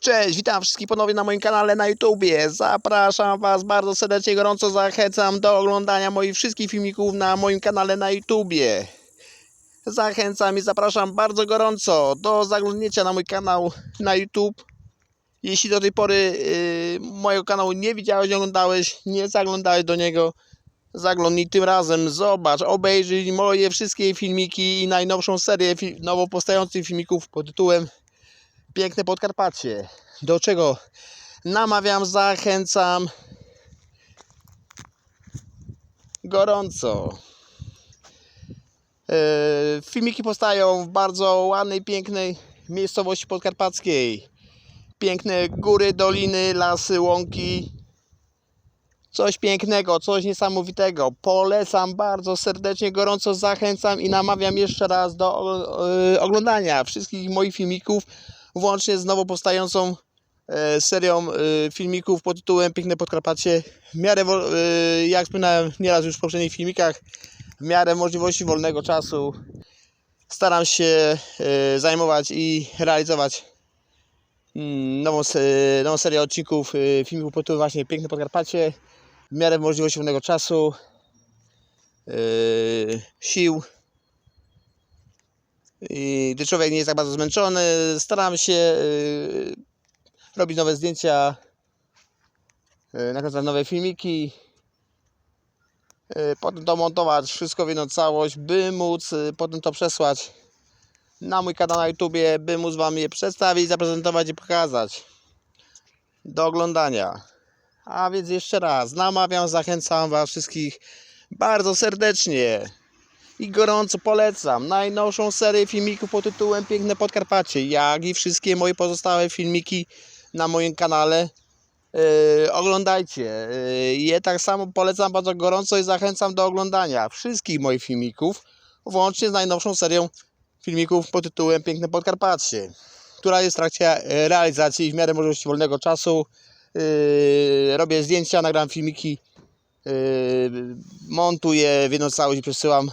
Cześć, witam wszystkich ponownie na moim kanale na YouTubie. Zapraszam Was bardzo serdecznie, gorąco zachęcam do oglądania moich wszystkich filmików na moim kanale na YouTubie. Zachęcam i zapraszam bardzo gorąco do zaglądnięcia na mój kanał na YouTube. Jeśli do tej pory yy, mojego kanału nie widziałeś, nie oglądałeś, nie zaglądałeś do niego, zaglądnij tym razem, zobacz, obejrzyj moje wszystkie filmiki i najnowszą serię fi- nowo powstających filmików pod tytułem Piękne Podkarpacie. Do czego namawiam, zachęcam gorąco. E, Filmiki powstają w bardzo ładnej, pięknej miejscowości podkarpackiej. Piękne góry, doliny, lasy, łąki. Coś pięknego, coś niesamowitego. Polecam bardzo serdecznie, gorąco zachęcam i namawiam jeszcze raz do e, oglądania wszystkich moich filmików, włącznie z nowo powstającą e, serią e, filmików pod tytułem Piękne Podkarpacie. W miarę, e, jak wspominałem nieraz już w poprzednich filmikach, w miarę możliwości wolnego czasu staram się zajmować i realizować mm, nową, nową serię odcinków filmików pod tytułem właśnie Piękne Podkarpacie. W miarę możliwości wolnego czasu, sił gdy człowiek nie jest tak bardzo zmęczony, staram się y, robić nowe zdjęcia, y, nakręcać nowe filmiki, y, potem to montować wszystko w jedną całość, by móc potem to przesłać na mój kanał na YouTubie, by móc Wam je przedstawić, zaprezentować i pokazać. Do oglądania. A więc jeszcze raz namawiam, zachęcam Was wszystkich bardzo serdecznie i gorąco polecam najnowszą serię filmików pod tytułem Piękne Podkarpacie, jak i wszystkie moje pozostałe filmiki na moim kanale. Yy, oglądajcie. Yy, je tak samo polecam bardzo gorąco i zachęcam do oglądania wszystkich moich filmików, włącznie z najnowszą serią filmików pod tytułem Piękne Podkarpacie, która jest w trakcie e, realizacji w miarę możliwości wolnego czasu. Yy, robię zdjęcia, nagram filmiki, yy, montuję w jedną całość i przesyłam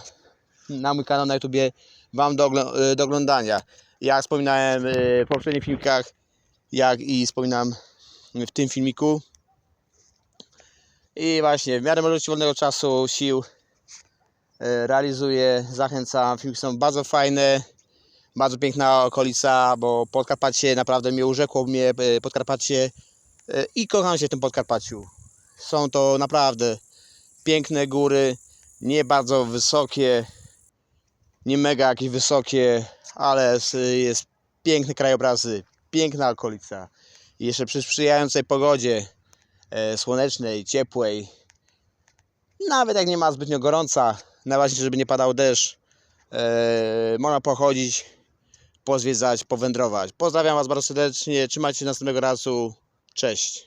na mój kanał na YouTubie Wam do, y, do oglądania. Jak wspominałem y, w poprzednich filmikach, jak i wspominam w tym filmiku. I właśnie w miarę możliwości wolnego czasu, sił y, realizuję, zachęcam. Filmiki są bardzo fajne, bardzo piękna okolica, bo Podkarpacie naprawdę mnie urzekło, mnie Podkarpacie i kocham się w tym Podkarpaciu. Są to naprawdę piękne góry, nie bardzo wysokie, nie mega jakieś wysokie, ale jest piękne krajobrazy, piękna okolica. I jeszcze przy sprzyjającej pogodzie e, słonecznej, ciepłej, nawet jak nie ma zbytnio gorąca, najważniejsze, żeby nie padał deszcz, e, można pochodzić, pozwiedzać, powędrować. Pozdrawiam Was bardzo serdecznie, trzymajcie się następnego razu, cześć.